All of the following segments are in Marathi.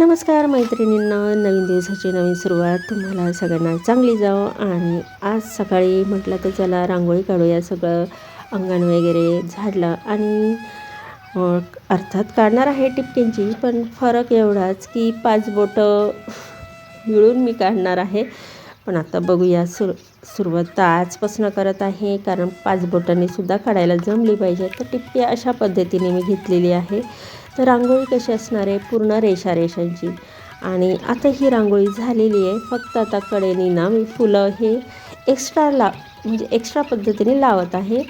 नमस्कार मैत्रिणींना नवीन दिवसाची नवीन सुरुवात. तुम्हाला सगळ्यांना चांगली जावं आणि आज सकाळी म्हटलं तर चला रांगोळी काढूया सगळं अंगण वगैरे झाडलं आणि अर्थात काढणार आहे टिपक्यांची पण फरक एवढाच की पाच बोटं मिळून मी काढणार आहे. पण आता बघूया सुर सुरुवात तर आजपासून करत आहे कारण पाच बोटांनी सुद्धा काढायला जमली पाहिजे. तर टिपके अशा पद्धतीने मी घेतलेली आहे. तर रांगोळी कशी असणार आहे? पूर्ण रेषा रेषांची. आणि आता ही रांगोळी झालेली आहे. फक्त आता कडेनी ना मी फुलं हे एक्स्ट्रा ला म्हणजे एक्स्ट्रा पद्धतीने लावत आहे.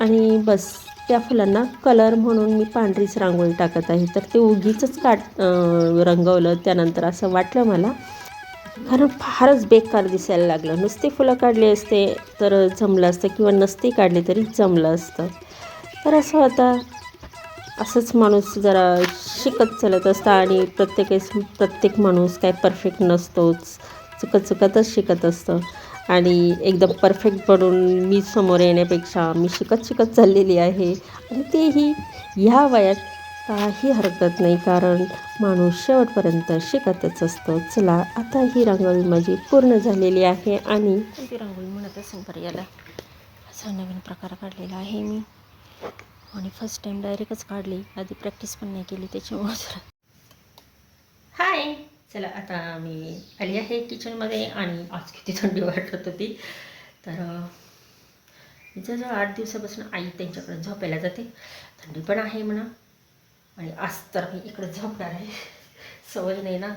आणि बस त्या फुलांना कलर म्हणून मी पांढरीच रांगोळी टाकत आहे. तर ते उगीच काट रंगवलं त्यानंतर असं वाटलं मला. कारण फारच बेकार दिसायला लागलं. नुसती फुलं काढली असते तर जमलं असतं किंवा नसती काढली तरी जमलं असतं. तर असं आता असंच माणूस जरा शिकत चालत असतं आणि प्रत्येकेस प्रत्येक माणूस काय परफेक्ट नसतोच. चुकत चुकतच शिकत असतं. आणि एकदम परफेक्ट बनून मी समोर येण्यापेक्षा मी शिकत शिकत चाललेली आहे. आणि तेही ह्या वयात काही हरकत नाही कारण माणूस शेवटपर्यंत शिकतच असतो. चला आता ही रांगोळी माझी पूर्ण झालेली आहे आणि ती रांगोळी म्हणत असेल बरं याला असा नवीन प्रकार काढलेला आहे मी. आणि फर्स्ट टाईम डायरेक्टच काढली. आधी प्रॅक्टिस पण नाही केली त्याच्यामुळे जरा. हाय चला आता मी आली आहे किचनमध्ये आणि आज किती थंडी वाटत होती. तर जवळजवळ आठ दिवसापासून आई त्यांच्याकडे झोपायला जाते. थंडी पण आहे म्हणा. आणि आज तर मी इकडं झोपणार आहे. सवय नाही ना.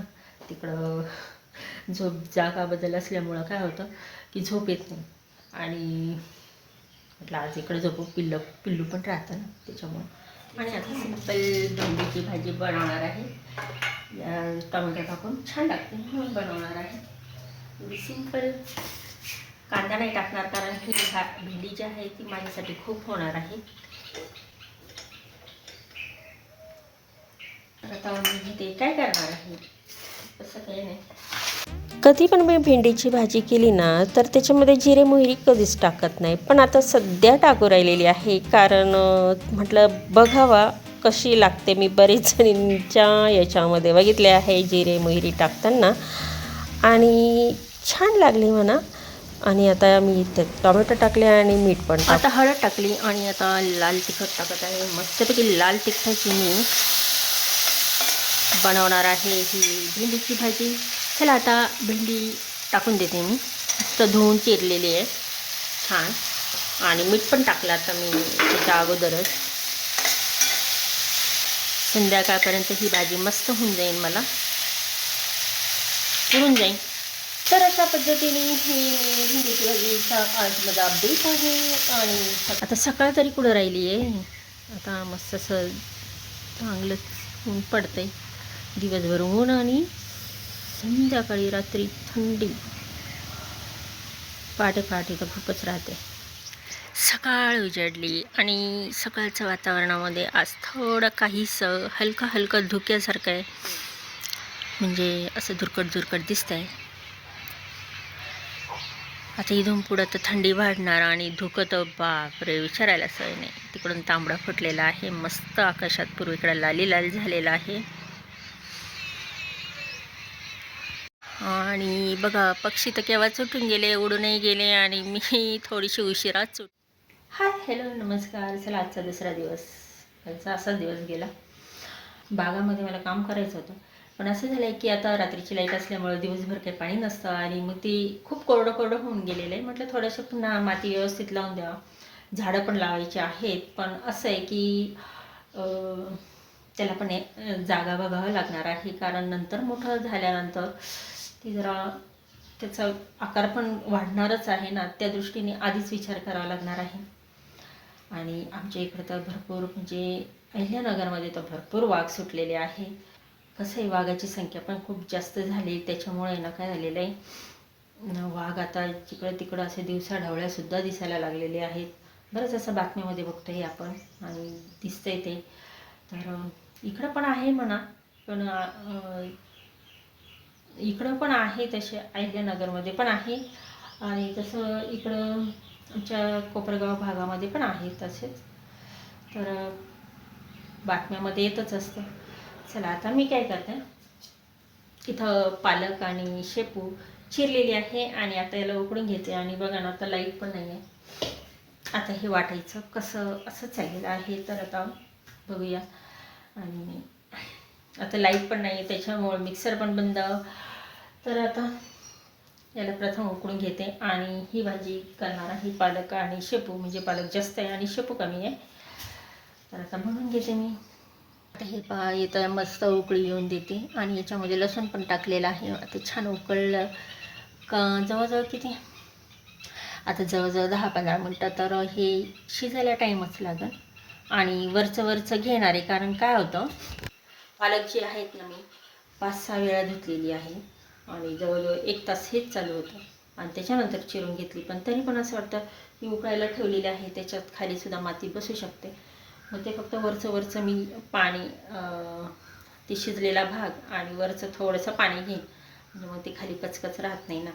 तिकडं झोप जागा बदल असल्यामुळं काय होतं की झोप येत नाही. आणि म्हटलं आज इकडे झोपू पिल्लू पिल्लू पण राहतं ना त्याच्यामुळं. आणि आता सिंपल भेंडीची भाजी बनवणार आहे. या टोमॅटो टाकून छान लागते म्हणून बनवणार आहे. एवढी सिंपल. कांदा नाही टाकणार कारण की भा भेंडी जी आहे ती माझ्यासाठी खूप होणार आहे. आता मी ते काय करणार आहे? तसं काही नाही. कधी पण मी भेंडीची भाजी केली ना तर त्याच्यामध्ये जिरे मोहरी कधीच टाकत नाही. पण आता सध्या टाकू राहिलेली आहे कारण म्हटलं बघावा कशी लागते. मी बरेच जणींच्या याच्यामध्ये बघितले आहे जिरे मोहरी टाकताना. आणि छान लागली म्हणा. आणि आता मी इथे टोमॅटो टाकले आणि मीठ पण आता हळद टाकली आणि आता लाल तिखट टाकत आहे. मस्तपैकी लाल तिखटाची मी बनवणार आहे ही भेंडीची भाजी. चला आता भेंडी टाकून देते मी. मस्त धुवून चिरलेली आहे. छान. आणि मीठ पण टाकलं आता मी त्याच्या अगोदरच. संध्याकाळपर्यंत ही भाजी मस्त होऊन जाईल मला. पुरून जाईल तर अशा पद्धतीने ही भेंडीची भाजीचा आज माझा अपडेट आहे. आणि आता सकाळ तरी कुठं राहिली आहे? आता मस्त असं चांगलंच ऊन पडतंय. दिवसभर ऊन आणि संध्याकाळी रात्री थंडी. पहाटे पहाटे तर खूपच राहते. सकाळ उजडली आणि सकाळच्या वातावरणामध्ये आज थोडं काहीसं हलकं हलकं धुक्यासारखं आहे. म्हणजे असं धुरकट धुरकट दिसतं आहे आता इथून पुढं तर थंडी वाढणार आणि धुकं तर बापरे विचारायला सोय नाही. तिकडून तांबडा फुटलेला आहे मस्त आकाशात पूर्वीकडे लाली लाल झालेला आहे. आणि बघा पक्षी तर केव्हा सुटून गेले उडूनही गेले आणि मी थोडीशी उशिरा चुट हाय हॅलो नमस्कार. चला आजचा दुसरा दिवस. आजचा असाच दिवस गेला. बागामध्ये मला काम करायचं होतं. पण असं झालं आहे की आता रात्रीची लाइट असल्यामुळं दिवसभर काही पाणी नसतं आणि मग ती खूप कोरडं कोरडं होऊन गेलेलं आहे. म्हटलं थोडंसं पुन्हा माती व्यवस्थित लावून द्यावा. झाडं पण लावायची आहेत पण असं आहे की त्याला पण जागा बघावं लागणार आहे. कारण नंतर मोठं झाल्यानंतर ती जरा त्याचा आकार पण वाढणारच आहे ना त्या दृष्टीने आधीच विचार करावा लागणार आहे. आणि आमच्या इकडं तर भरपूर म्हणजे अहिल्यानगरमध्ये तर भरपूर वाघ सुटलेले आहे. कसं आहे वाघाची संख्या पण खूप जास्त झाली. त्याच्यामुळे ना काय झालेलं आहे वाघ आता जिकडं तिकडं असे दिवसा ढवळ्यासुद्धा दिसायला लागलेले आहेत. बरंच असं बातम्यामध्ये आहे आपण आणि दिसतंय ते. तर इकडं पण आहे म्हणा पण इकडं पण आहे तसे अहिल्यानगरमध्ये पण आहे. आणि तसं इकडं आमच्या कोपरगाव भागामध्ये पण आहे तसेच. तर बातम्यामध्ये येतच असतं. चला आता मी काय करते? इथं पालक आणि शेपू चिरलेली आहे आणि आता याला उकडून घेते. आणि बघा ना आता लाइट पण नाही आहे आता हे वाटायचं कसं असं चाललेलं आहे. तर आता बघूया. आणि आता लाइट पण नाही आहे त्याच्यामुळं मिक्सर पण बंद. तर आता याला प्रथम उकळून घेते आणि ही भाजी करणार आहे पालक आणि शेपू म्हणजे पालक जास्त आहे आणि शेपू कमी आहे. तर आता म्हणून घेते मी. आता हे पहा येतं मस्त उकळी येऊन देते आणि याच्यामध्ये लसूण पण टाकलेलं आहे. आता छान उकळलं का जवळजवळ किती? आता जवळजवळ दहा पंधरा मिनटं तर हे शिजायला टाईमच लागेल. आणि वरचं वरचं घेणार आहे कारण काय होतं? पालक जी आहेत ना मी पाच सहा वेळा धुतलेली आहे. आणि जवळजवळ एक तास हेच चालू होतं. आणि त्याच्यानंतर चिरून घेतली. पण तरी पण असं वाटतं मी उकळायला ठेवलेली आहे. त्याच्यात खालीसुद्धा माती बसू शकते. मग ते फक्त वरचं वरचं मी पाणी ते शिजलेला भाग आणि वरचं थोडंसं पाणी घेईन. म्हणजे मग ते खाली कचकच राहत नाही ना.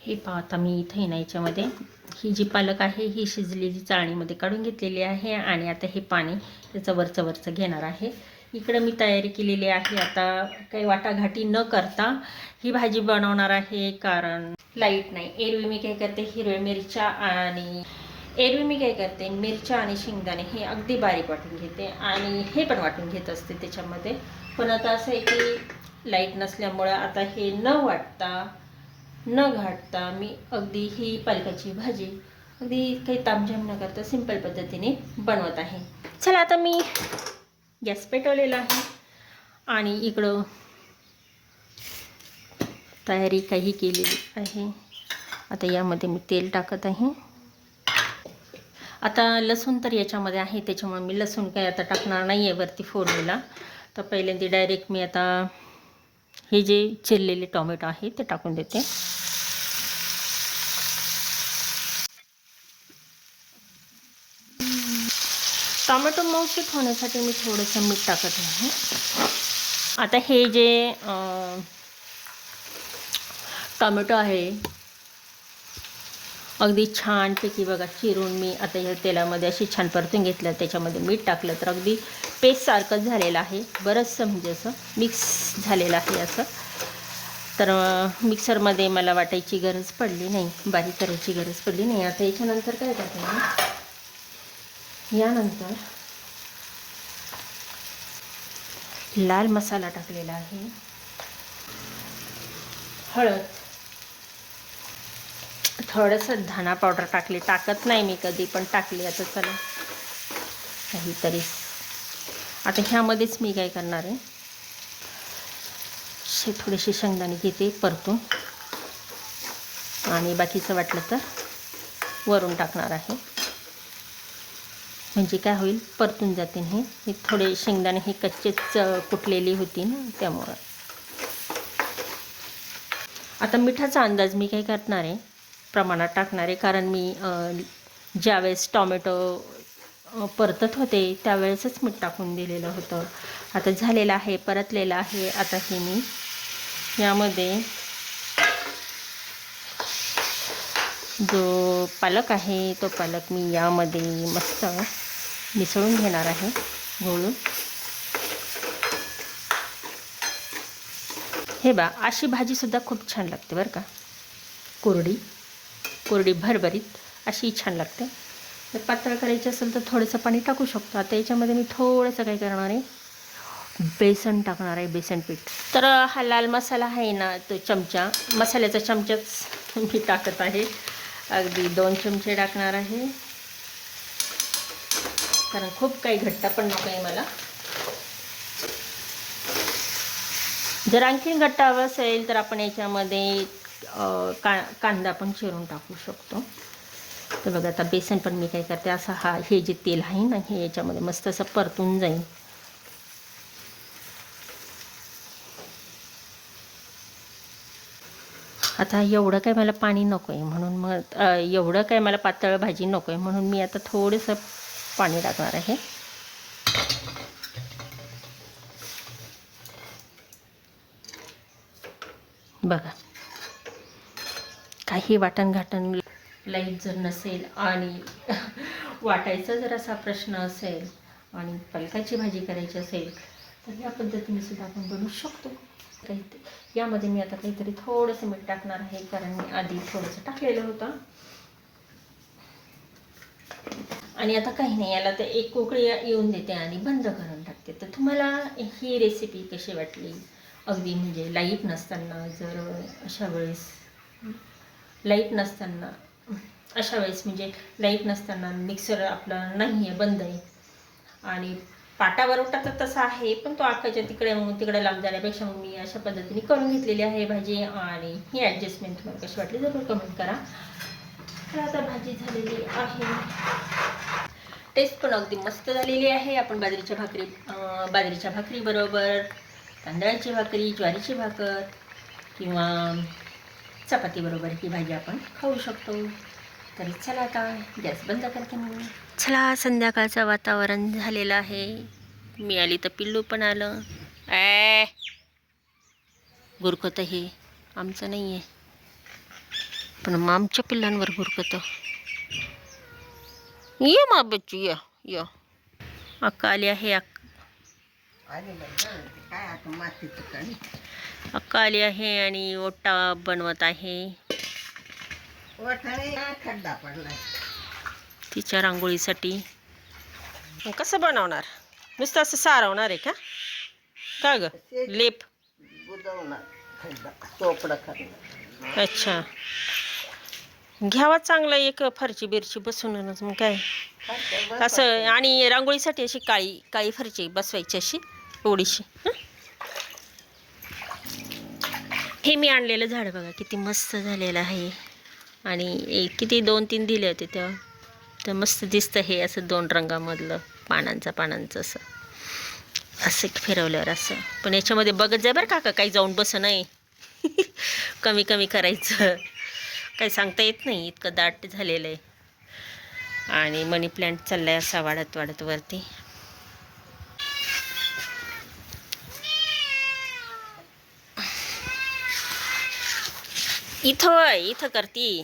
हे पाहता मी इथे ना याच्यामध्ये. ही जी पालक आहे ही शिजलेली चाळणीमध्ये काढून घेतलेली आहे. आणि आता हे पाणी त्याचं वरचं वरचं घेणार आहे. इकडं मी तयारी केलेली आहे. आता काही वाटाघाटी न करता ही भाजी बनवणार आहे कारण लाइट नाही. एरवी मी काय करते? हिरव्या मिरच्या आणि एरवी मी काय करते? मिरच्या आणि शेंगदाणे हे अगदी बारीक वाटून घेते आणि हे पण वाटून घेत असते त्याच्यामध्ये. पण आता असं आहे की लाइट नसल्यामुळं आता हे न वाटता न घाटता मी अगदी ही पालकाची भाजी अगदी काही तामझाम न करता सिंपल पद्धतीने बनवत आहे. चला आता मी गॅस पेटवलेला आहे. आणि इकडं तयारी काही केलेली आहे. आता यामध्ये मी तेल टाकत आहे. आता लसूण तर याच्यामध्ये आहे त्याच्यामुळे मी लसूण काही आता टाकणार नाही आहे वरती फोडणीला. तर पहिल्यांदा डायरेक्ट मी आता हे जे चिरलेले टोमॅटो आहे ते टाकून देते. टोमॅटो मऊसूत होण्यासाठी मी थोडंसं मीठ टाकत आहे. आता हे जे टोमॅटो आहे अगदी छानपैकी बघा चिरून मी आता ह्या तेलामध्ये अशी छान परतून घेतलं त्याच्यामध्ये मीठ टाकलं तर अगदी पेस्टसारखंच झालेलं आहे. बरंचसं म्हणजे असं मिक्स झालेलं आहे असं. तर मिक्सरमध्ये मला वाटायची गरज पडली नाही बारीक करायची गरज पडली नाही. आता याच्यानंतर काय करते मी? यानंतर लाल मसाला टाकलेला आहे. हळद. थोडंसं धना पावडर टाकली. टाकत नाही मी कधी पण टाकली. आता चला. काहीतरी. आता ह्यामध्येच मी काय करणार आहे? शे थोडेसे शेंगदाणे घेते परतून. आणि बाकीचं वाटलं तर वरून टाकणार आहे. म्हणजे काय होईल? परतून जाते हे. हे थोडे शेंगदाणे हे कच्चेच कुटलेली होती ना त्यामुळं. आता मिठाचा अंदाज मी काय करणार आहे? प्रमाणात टाकणार आहे. कारण मी ज्यावेळेस टॉमॅटो परतत होते त्यावेळेसच मीठ टाकून दिलेलं होतं. आता झालेलं आहे परतलेलं आहे. आता हे मी यामध्ये जो पालक आहे तो पालक मी यामध्ये मस्त मिसळून घेणार आहे घोळून. हे बा अशी भाजीसुद्धा खूप छान लागते बरं का. कोरडी. कोरडी भरभरीत अशी छान लागते. जर पातळ करायची असेल तर थोडंसं पाणी टाकू शकतो. आता याच्यामध्ये मी थोडंसं काय करणार आहे बेसन टाकणार आहे बेसन पीठ. तर हा लाल मसाला आहे ना तो चमचा मसाल्याचा चमचाच मी टाकत आहे. अगदी दोन चमचे टाकणार आहे. कारण खूप काही घट्ट पण नको आहे मला. जर आणखीन घट्ट हवं असेल तर आपण याच्यामध्ये का कांदा पण चिरून टाकू शकतो. तर बघा आता बेसन पण मी काय करते असं हा हे जे तेल आहे ना हे याच्यामध्ये मस्त असं परतून जाईल. आता एवढं काय मला पाणी नको आहे म्हणून मग एवढं काय मला पातळ भाजी नको आहे म्हणून मी आता थोडंसं पाणी टाकणार आहे. बघा. काही वाटण घाटण लाइट जर नसेल आणि वाटायचा जर असा प्रश्न असेल आणि पालकाची भाजी करायची असेल तर या पद्धतीने सुद्धा आपण बनवू शकतो. काही यामध्ये मी आता काहीतरी थोडंसं मीठ टाकणार आहे कारण मी आधी थोडंसं टाकलेलं होतं. आणि आता काही नाही याला तर एक कोकळी येऊन देते आणि बंद करून टाकते. तर तुम्हाला ही रेसिपी कशी वाटली? अगदी म्हणजे लाइट नसताना जर अशा वेळेस लाइट नसताना अशा वेळेस म्हणजे लाइट नसताना मिक्सर आपलं नाही आहे बंद आहे. आणि पाटा वरवटा तर तसा आहे पण तो आखाच्या तिकडे मग तिकडे लांब जाण्यापेक्षा मग मी अशा पद्धतीने करून घेतलेली आहे भाजी आणि ही ॲडजस्टमेंट तुम्हाला कशी वाटली जरूर कमेंट करा. तर आता भाजी झालेली आहे. टेस्ट पण अगदी मस्त झालेली आहे. आपण बाजरीच्या भाकरी बाजरीच्या भाकरीबरोबर तांदळाची भाकरी ज्वारीची भाकर किंवा चपातीबरोबर ही भाजी आपण खाऊ शकतो. तरी चला आता गॅस बंद करते मी. चला संध्याकाळचं वातावरण झालेलं आहे. मी आली तर पिल्लू पण आलं. ॲ गुरकत हे आमचं नाही आहे पण मग आमच्या पिल्लांवर गुरकत. ये मा बच्चू या या. अक्का आली आहे अक्का. आली आहे आणि ओटा बनवत आहे. खड्डा पडलाय. तिच्या रांगोळीसाठी. मग कसं बनवणार? नुसतं असं सारवणार आहे का? का ग? लेप. अच्छा. घ्यावा चांगला एक फरची बिरची बसूनच मग काय? असं आणि रांगोळीसाठी अशी काळी काळी फरची बसवायची अशी ओडीशी हे मी आणलेलं झाड बघा किती मस्त झालेलं आहे. आणि एक किती दोन तीन दिले होते तेव्हा. तर मस्त दिसतं हे असं दोन रंगामधलं पानांचं पानांचं असं. असं फिरवल्यावर असं. पण याच्यामध्ये बघत जाय बरं काका काही जाऊन बस नाही. कमी कमी करायचं. काही सांगता येत नाही इतकं दाट झालेलं आहे. आणि मनी प्लांट चाललाय असा वाढत वाढत वरती. इथं इथं करती.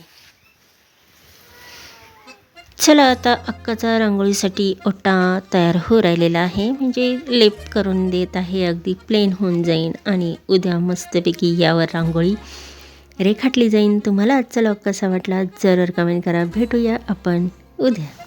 चला आता अक्काचा रांगोळीसाठी ओटा तयार हो राहिलेला आहे. म्हणजे लेप करून देत आहे अगदी प्लेन होऊन जाईन आणि उद्या मस्तपैकी यावर रांगोळी रेखाटली जाईन. तुम्हाला आजचा लॉक कसा वाटला? जरूर कमेंट करा. भेटूया आपण उद्या.